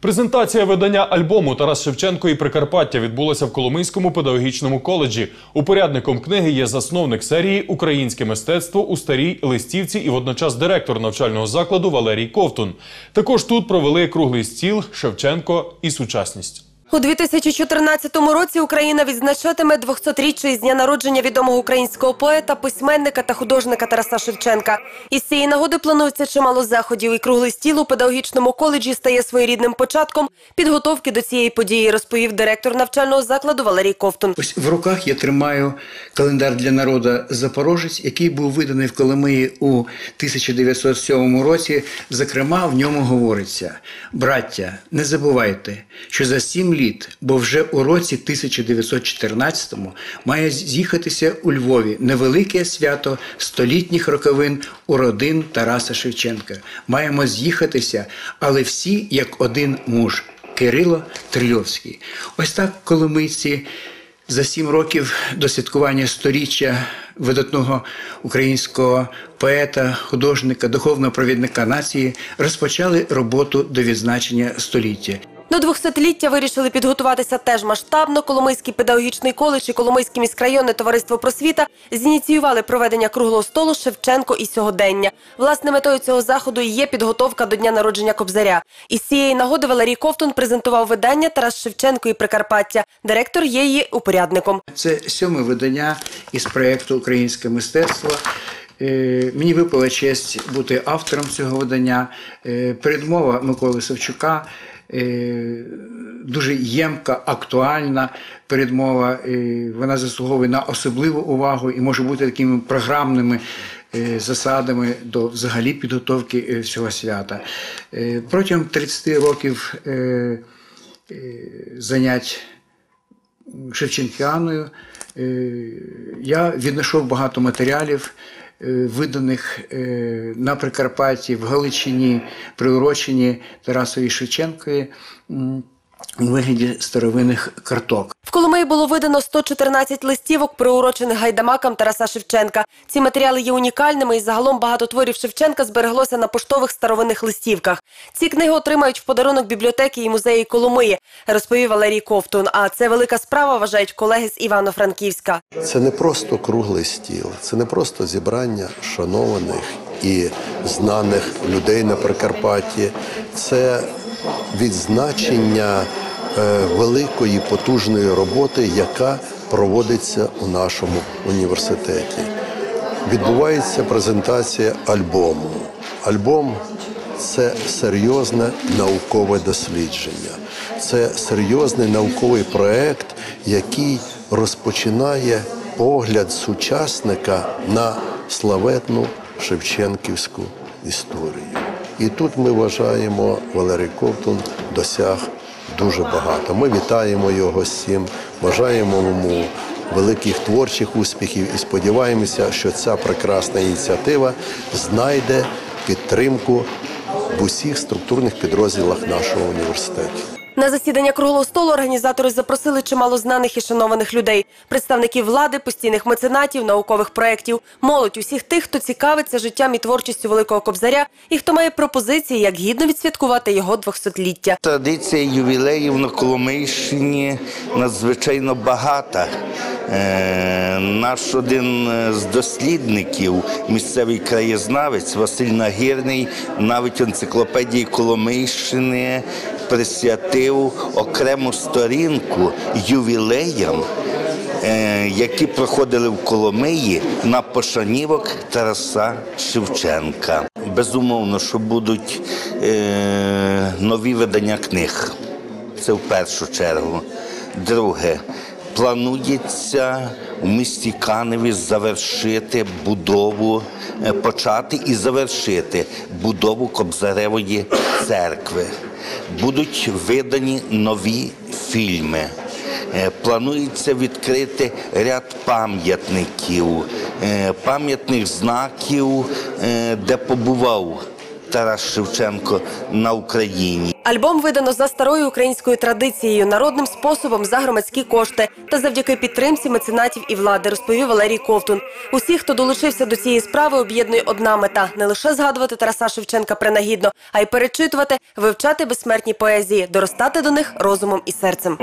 Презентація видання альбому Тарас Шевченко і Прикарпаття відбулася в Коломийському педагогічному коледжі. Упорядником книги є засновник серії Українське мистецтво у старій листівці і водночас директор навчального закладу Валерій Ковтун. Також тут провели круглий стіл Шевченко і сучасність. У 2014 році Україна відзначатиме 200-річчя із дня народження відомого українського поета, письменника та художника Тараса Шевченка. Із цієї нагоди планується чимало заходів, і круглий стіл у педагогічному коледжі стає своєрідним початком підготовки до цієї події, розповів директор навчального закладу Валерій Ковтун. Ось в руках я тримаю календар для народу Запорожець, який був виданий в Коломиї у 1907 році. Зокрема, в ньому говориться: браття, не забувайте, що за сім літ, бо вже у році 1914-му має з'їхатися у Львові невелике свято столітніх роковин у родин Тараса Шевченка. Маємо з'їхатися, але всі як один муж. Кирило Трильовський. Ось так коломийці за сім років до святкування сторіччя видатного українського поета, художника, духовного провідника нації розпочали роботу до відзначення століття. До 200-ліття вирішили підготуватися теж масштабно. Коломийський педагогічний коледж і Коломийське міськрайонне товариство просвіта зініціювали проведення круглого столу Шевченко і сьогодення. Власне метою цього заходу є підготовка до дня народження Кобзаря. Із цієї нагоди Валерій Ковтун презентував видання Тарас Шевченко і Прикарпаття. Директор є її упорядником. Це сьоме видання із проєкту Українське мистецтво. Е, Мені випала честь бути автором цього видання. Е, Передмова Миколи Савчука. Е, Дуже ємка, актуальна передмова. е, Вона заслуговує на особливу увагу і може бути такими програмними е, засадами до взагалі підготовки всього свята. Протягом 30 років занять Шевченкіаною. Я віднайшов багато матеріалів, виданих е, на Прикарпатті, в Галичині, приурочені Тарасові Шевченкові у вигляді старовинних карток. В Коломиї було видано 114 листівок, приурочених гайдамакам Тараса Шевченка. Ці матеріали є унікальними і загалом багато творів Шевченка збереглося на поштових старовинних листівках. Ці книги отримають в подарунок бібліотеки і музеї Коломиї, розповів Валерій Ковтун. А це велика справа, вважають колеги з Івано-Франківська. Це не просто круглий стіл, це не просто зібрання шанованих і знаних людей на Прикарпатті. Це відзначення е, великої потужної роботи, яка проводиться у нашому університеті. Відбувається презентація альбому. Альбом це серйозне наукове дослідження, це серйозний науковий проект, який розпочинає погляд сучасника на славетну Шевченківську історію. І тут ми вважаємо, Валерій Ковтун досяг дуже багато. Ми вітаємо його з цим, бажаємо йому великих творчих успіхів і сподіваємося, що ця прекрасна ініціатива знайде підтримку в усіх структурних підрозділах нашого університету. На засідання круглого столу організатори запросили чимало знаних і шанованих людей, представників влади, постійних меценатів, наукових проєктів, молодь усіх тих, хто цікавиться життям і творчістю великого кобзаря, і хто має пропозиції, як гідно відсвяткувати його 200-ліття. Традиція ювілеїв на Коломийщині надзвичайно багата. Е, Наш один з дослідників, місцевий краєзнавець Василь Нагірний, навіть енциклопедії Коломийщини присвятив окрему сторінку ювілеям, е, які проходили в Коломиї на пошанівок Тараса Шевченка. Безумовно, що будуть е, нові видання книг. Це в першу чергу. Друге, планується у місті Каневі завершити будову, е, почати і завершити будову Кобзаревої церкви. Будуть видані нові фільми. Е, Планується відкрити ряд пам'ятників, е, пам'ятних знаків, е, де побував Тарас Шевченко на Україні. Альбом видано за старою українською традицією, народним способом за громадські кошти та завдяки підтримці меценатів і влади, розповів Валерій Ковтун. Усіх, хто долучився до цієї справи, об'єднує одна мета не лише згадувати Тараса Шевченка принагідно, а й перечитувати, вивчати безсмертні поезії, доростати до них розумом і серцем.